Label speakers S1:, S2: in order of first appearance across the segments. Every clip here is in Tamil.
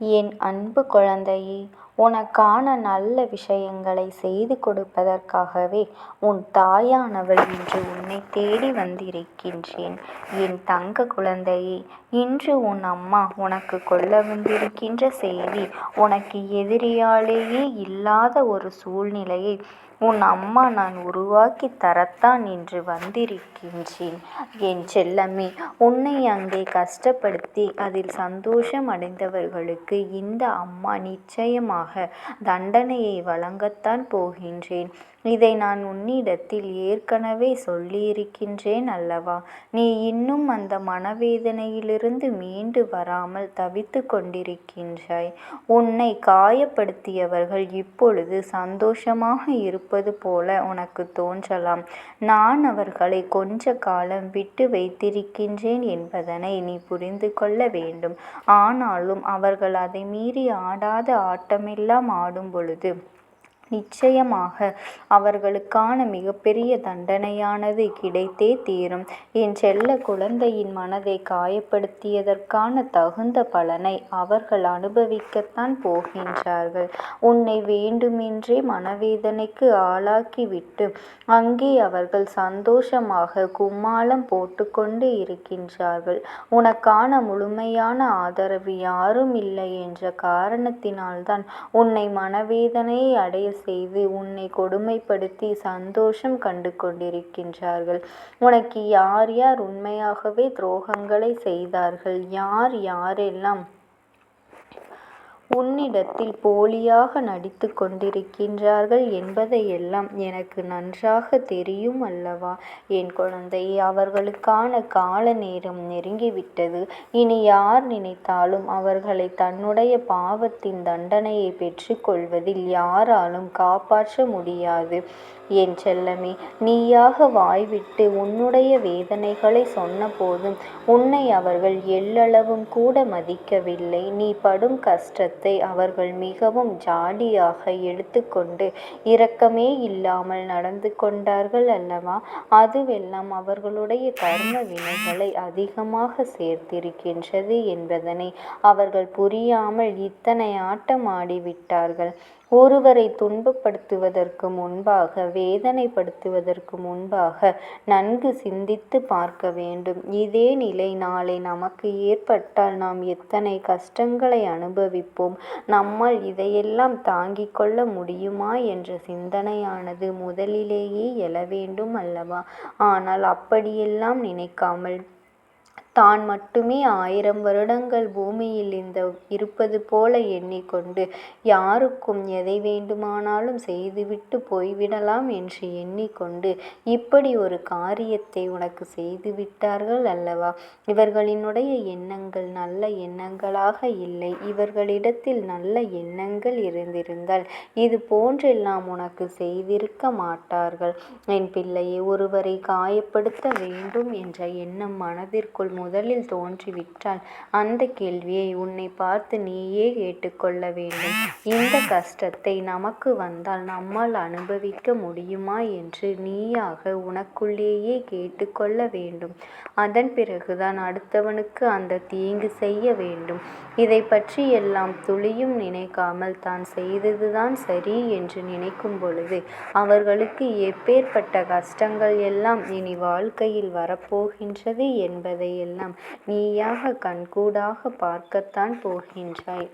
S1: என் அன்பு குழந்தையே உனக்கான நல்ல விஷயங்களை செய்து கொடுப்பதற்காகவே உன் தாயானவள் இன்று உன்னை தேடி வந்திருக்கின்றேன். என் தங்க குழந்தையே இன்று உன் அம்மா உனக்கு கொள்ள வந்திருக்கின்ற செய்தி உனக்கு எதிரியாலேயே இல்லாத ஒரு சூழ்நிலையை உன் அம்மா நான் உருவாக்கி தரத்தான் இன்று வந்திருக்கின்றேன். என் செல்லமே உன்னை அங்கே கஷ்டப்படுத்தி அதில் சந்தோஷம் அடைந்தவர்களுக்கு இந்த அம்மா நிச்சயமாக தண்டனையை வழங்கத்தான் போகின்றேன். இதை நான் உன்னிடத்தில் ஏற்கனவே சொல்லியிருக்கின்றேன் அல்லவா? நீ இன்னும் அந்த மனவேதனையிலிருந்து மீண்டு வராமல் தவித்துக் கொண்டிருக்கின்றாய். உன்னை காயப்படுத்தியவர்கள் இப்பொழுது சந்தோஷமாக இருப்பது போல உனக்கு தோன்றலாம். நான் அவர்களை கொஞ்ச காலம் விட்டு வைத்திருக்கின்றேன் என்பதனை நீ புரிந்து கொள்ள வேண்டும். ஆனாலும் அவர்கள் அதை மீறி ஆடாத ஆட்டமெல்லாம் ஆடும்பொழுது நிச்சயமாக அவர்களுக்கான மிகப்பெரிய தண்டனையானது கிடைத்தே தீரும். என் செல்ல குழந்தையின் மனதை காயப்படுத்தியதற்கான தகுந்த பலனை அவர்கள் அனுபவிக்கத்தான் போகின்றார்கள். உன்னை வேண்டுமென்றே மனவேதனைக்கு ஆளாக்கிவிட்டு அங்கே அவர்கள் சந்தோஷமாக கும்மாளம் போட்டுக்கொண்டு இருக்கின்றார்கள். உனக்கான முழுமையான ஆதரவு யாரும் இல்லை என்ற காரணத்தினால்தான் உன்னை மனவேதனையை அடைய செய்து உன்னை கொடுமைப்படுத்தி சந்தோஷம் கண்டு கொண்டிருக்கின்றார்கள். உனக்கு யார் யார் உண்மையாகவே துரோகங்களை செய்தார்கள் யார் யாரெல்லாம் உன்னிடத்தில் போலியாக நடித்துக் கொண்டிருக்கின்றார்கள் என்பதையெல்லாம் எனக்கு நன்றாகத் தெரியும் அல்லவா? என் குழந்தையே அவர்களுக்கான கால நேரம் நெருங்கிவிட்டது. இனி யார் நினைத்தாலும் அவர்களை தன்னுடைய பாவத்தின் தண்டனையைப் பெற்றுக்கொள்வதில் யாராலும் காப்பாற்ற முடியாது. என் செல்லமே நீயாக வாய்விட்டு உன்னுடைய வேதனைகளை சொன்னபோதும் உன்னை அவர்கள் எள்ளளவும் கூட மதிக்கவில்லை. நீ படும் கஷ்டத்தை அவர்கள் மிகவும் ஜாலியாக எடுத்துக்கொண்டு இரக்கமே இல்லாமல் நடந்து கொண்டார்கள் அல்லவா? அதுவெல்லாம் அவர்களுடைய கர்ம வினைகளை அதிகமாக சேர்த்திருக்கின்றது என்பதனை அவர்கள் புரியாமல் இத்தனை ஆட்டம் ஆடிவிட்டார்கள். ஒருவரை துன்பப்படுத்துவதற்கு முன்பாக வேதனைப்படுத்துவதற்கு முன்பாக நன்கு சிந்தித்துப் பார்க்க வேண்டும். இதே நிலை நாளை நமக்கு ஏற்பட்டால் நாம் எத்தனை கஷ்டங்களை அனுபவிப்போம். நம்மால் இதையெல்லாம் தாங்கிக் கொள்ள முடியுமா என்ற சிந்தனையானது முதலிலேயே எழ வேண்டும் அல்லவா? ஆனால் அப்படியெல்லாம் நினைக்காமல் தான் மட்டுமே ஆயிரம் வருடங்கள் பூமியில் இந்த இருப்பது போல எண்ணிக்கொண்டு யாருக்கும் எதை வேண்டுமானாலும் செய்துவிட்டு போய்விடலாம் என்று எண்ணிக்கொண்டு இப்படி ஒரு காரியத்தை உனக்குச் செய்துவிட்டார்கள் அல்லவா? இவர்களினுடைய எண்ணங்கள் நல்ல எண்ணங்களாக இல்லை. இவர்களிடத்தில் நல்ல எண்ணங்கள் இருந்திருந்தால் இது போன்றெல்லாம் உனக்கு செய்திருக்க மாட்டார்கள். என் பிள்ளையை ஒருவரை காயப்படுத்த வேண்டும் என்ற எண்ணம் மனதிற்குள் முதலில் தோன்றிவிட்டால் அந்த கேள்வியை உன்னை பார்த்து நீயே கேட்டுக்கொள்ள வேண்டும். இந்த கஷ்டத்தை நமக்கு வந்தால் நம்மால் அனுபவிக்க முடியுமா என்று நீயாக உனக்குள்ளேயே கேட்டுக்கொள்ள வேண்டும். அதன் பிறகுதான் அடுத்தவனுக்கு அந்த தீங்கு செய்ய வேண்டும். இதைப் பற்றியெல்லாம் துளியும் நினைக்காமல் தான் செய்ததுதான் சரி என்று நினைக்கும் பொழுது அவர்களுக்கு எப்பேற்பட்ட கஷ்டங்கள் எல்லாம் இனி வாழ்க்கையில் வரப்போகின்றது என்பதையெல்லாம் நீயாக கண்கூடாகப் பார்க்கத்தான் போகின்றாய்.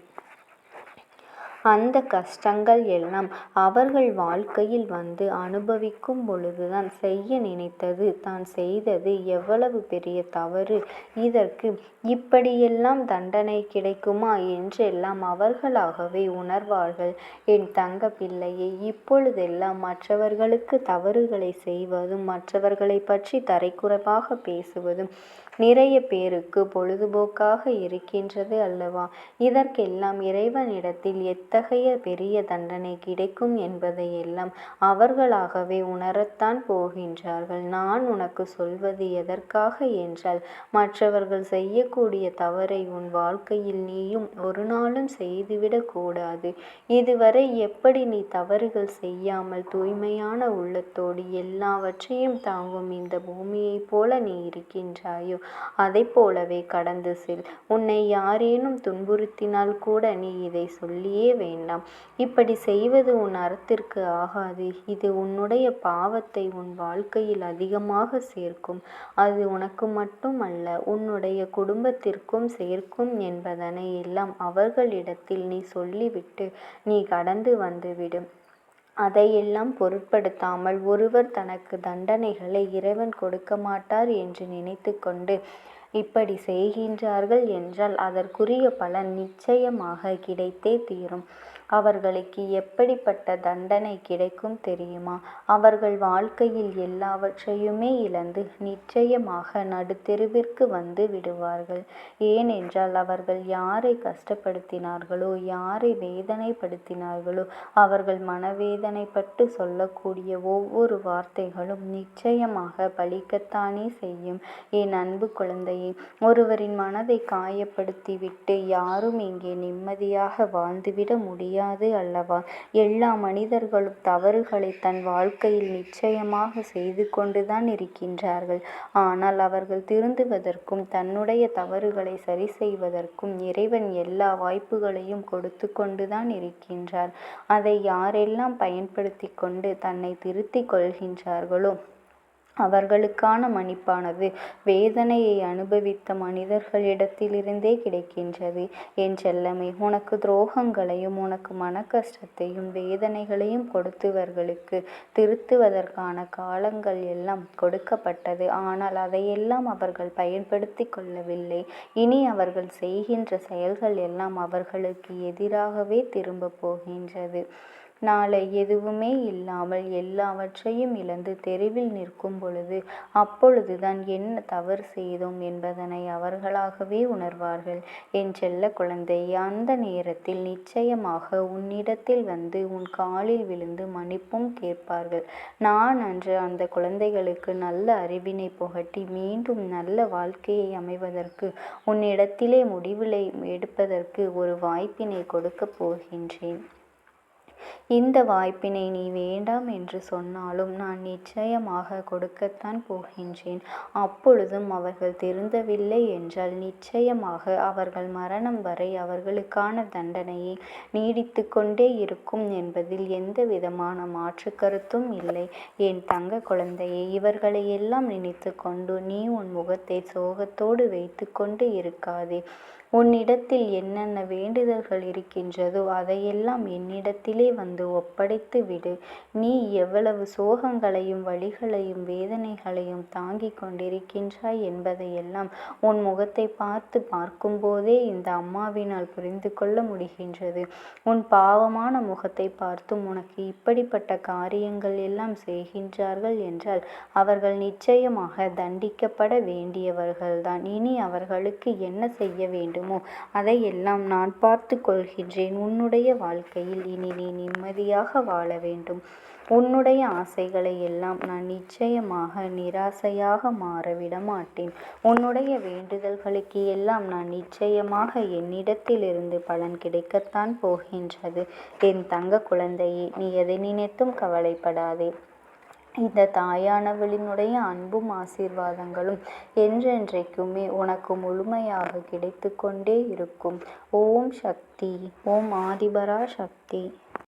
S1: அந்த கஷ்டங்கள் எல்லாம் அவர்கள் வாழ்க்கையில் வந்து அனுபவிக்கும் பொழுதுதான் செய்ய நினைத்தது தான் செய்தது எவ்வளவு பெரிய தவறு இதற்கு இப்படியெல்லாம் தண்டனை கிடைக்குமா என்றெல்லாம் அவர்களாகவே உணர்வார்கள். என் தங்க பிள்ளையை இப்பொழுதெல்லாம் மற்றவர்களுக்கு தவறுகளை செய்வதும் மற்றவர்களை பற்றி தரைக்குறைவாக பேசுவதும் நிறைய பேருக்கு பொழுதுபோக்காக இருக்கின்றது அல்லவா? இதற்கெல்லாம் இறைவனிடத்தில் எத் எத்தகைய பெரிய தண்டனை கிடைக்கும் என்பதையெல்லாம் அவர்களாகவே உணரத்தான் போகின்றார்கள். நான் உனக்கு சொல்வது எதற்காக என்றால் மற்றவர்கள் செய்யக்கூடிய தவறை உன் வாழ்க்கையில் நீயும் ஒரு நாளும் செய்துவிடக்கூடாது இதுவரை எப்படி நீ தவறுகள் செய்யாமல் தூய்மையான உள்ளத்தோடு எல்லாவற்றையும் தாங்கும் இந்த பூமியைப் போல நீ இருக்கின்றாயோ அதைப் போலவே கடந்து செல். உன்னை யாரேனும் துன்புறுத்தினால் கூட நீ இதை சொல்லியே வேண்டாம். இப்படி செய்வது உன் அறத்திற்கு ஆகாது. இது உன்னுடைய பாவத்தை உன் வாழ்க்கையில் அதிகமாக சேர்க்கும். அது உனக்கு மட்டுமல்ல உன்னுடைய குடும்பத்திற்கும் சேர்க்கும் என்பதனை எல்லாம் அவர்களிடத்தில் நீ சொல்லிவிட்டு நீ கடந்து வந்துவிடும் அதையெல்லாம் பொருட்படுத்தாமல் ஒருவர் தனக்கு தண்டனைகளை இறைவன் கொடுக்க மாட்டார் என்று நினைத்துக்கொண்டு இப்படி செய்கின்றார்கள் என்றால் அதற்குரிய பலன் நிச்சயமாக கிடைத்தே தீரும். அவர்களுக்கு எப்படிப்பட்ட தண்டனை கிடைக்கும் தெரியுமா? அவர்கள் வாழ்க்கையில் எல்லாவற்றையுமே இழந்து நிச்சயமாக நடுத்தெருவிற்கு வந்து விடுவார்கள். ஏனென்றால் அவர்கள் யாரை கஷ்டப்படுத்தினார்களோ யாரை வேதனைப்படுத்தினார்களோ அவர்கள் மனவேதனைப்பட்டு சொல்லக்கூடிய ஒவ்வொரு வார்த்தைகளும் நிச்சயமாக பலிக்கத்தானே செய்யும். என் அன்பு குழந்தை ஒருவரின் மனதை காயப்படுத்திவிட்டு யாரும் இங்கே நிம்மதியாக வாழ்ந்துவிட முடியாது அல்லவா? எல்லா மனிதர்களும் தவறுகளை தன் வாழ்க்கையில் நிச்சயமாக செய்து கொண்டுதான் இருக்கின்றார்கள். ஆனால் அவர்கள் திருந்துவதற்கும் தன்னுடைய தவறுகளை சரி செய்வதற்கும் இறைவன் எல்லா வாய்ப்புகளையும் கொடுத்துக் கொண்டுதான் இருக்கின்றார். அதை யாரெல்லாம் பயன்படுத்திக் கொண்டு தன்னை திருத்திக் கொள்கின்றார்களோ அவர்களுக்கான மன்னிப்பானது வேதனையை அனுபவித்த மனிதர்களிடத்திலிருந்தே கிடைக்கின்றது. என் செல்லமே உனக்கு துரோகங்களையும் உனக்கு மனக்கஷ்டத்தையும் வேதனைகளையும் கொடுத்தவர்களுக்கு திருத்துவதற்கான காலங்கள் எல்லாம் கொடுக்கப்பட்டது. ஆனால் அதையெல்லாம் அவர்கள் பயன்படுத்தி கொள்ளவில்லை. இனி அவர்கள் செய்கின்ற செயல்கள் எல்லாம் அவர்களுக்கு எதிராகவே திரும்பப் போகின்றது. நாளை எதுவுமே இல்லாமல் எல்லாவற்றையும் இழந்து தெருவில் நிற்கும் பொழுது அப்பொழுதுதான் என்ன தவறு செய்தோம் என்பதனை அவர்களாகவே உணர்வார்கள். என் செல்ல குழந்தை அந்த நேரத்தில் நிச்சயமாக உன்னிடத்தில் வந்து உன் காலில் விழுந்து மன்னிப்பும் கேட்பார்கள். நான் அன்று அந்த குழந்தைகளுக்கு நல்ல அறிவினை புகட்டி மீண்டும் நல்ல வாழ்க்கையை அமைவதற்கு உன்னிடத்திலே முடிவிலை எடுப்பதற்கு ஒரு வாய்ப்பினை கொடுக்கப் போகின்றேன். இந்த வாய்ப்பினை நீ வேண்டாம் என்று சொன்னாலும் நான் நிச்சயமாக கொடுக்கத்தான் போகின்றேன். அப்பொழுதும் அவர்கள் திருந்தவில்லை என்றால் நிச்சயமாக அவர்கள் மரணம் வரை அவர்களுக்கான தண்டனையை நீடித்து கொண்டே இருக்கும் என்பதில் எந்தவிதமான மாற்று கருத்தும் இல்லை. என் தங்க குழந்தையே இவர்களையெல்லாம் நினைத்து கொண்டு நீ உன் முகத்தை சோகத்தோடு வைத்து கொண்டு இருக்காதே. உன்னிடத்தில் என்னென்ன வேண்டுதல்கள் இருக்கின்றதோ அதையெல்லாம் என்னிடத்திலே வந்து ஒப்படைத்து விடு. நீ எவ்வளவு சோகங்களையும் வலிகளையும் வேதனைகளையும் தாங்கிக் கொண்டிருக்கின்றாய் என்பதையெல்லாம் உன் முகத்தை பார்த்து பார்க்கும்போதே இந்த அம்மாவினால் புரிந்து கொள்ள முடிகின்றது. உன் பாவமான முகத்தை பார்த்தும் உனக்கு இப்படிப்பட்ட காரியங்கள் எல்லாம் செய்கின்றார்கள் என்றால் அவர்கள் நிச்சயமாக தண்டிக்கப்பட வேண்டியவர்கள்தான். இனி அவர்களுக்கு என்ன செய்ய வேண்டுமோ அதையெல்லாம் நான் பார்த்து கொள்கின்றேன். உன்னுடைய வாழ்க்கையில் இனி நீ நிம்மதியாக வாழ வேண்டும். உன்னுடைய ஆசைகளை எல்லாம் நான் நிச்சயமாக நிராசையாக மாற விடமாட்டேன். உன்னுடைய வேண்டுதல்களுக்கு எல்லாம் நான் நிச்சயமாக என்னிடத்திலிருந்து பலன் கிடைக்கத்தான் போகின்றது. என் தங்க குழந்தையே நீ எதை நினைத்தும் கவலைப்படாதே. இந்த தாயானவளினுடைய அன்பும் ஆசீர்வாதங்களும் என்றென்றைக்குமே உனக்கு முழுமையாக கிடைத்து கொண்டே இருக்கும். ஓம் சக்தி ஓம் ஆதிபரா சக்தி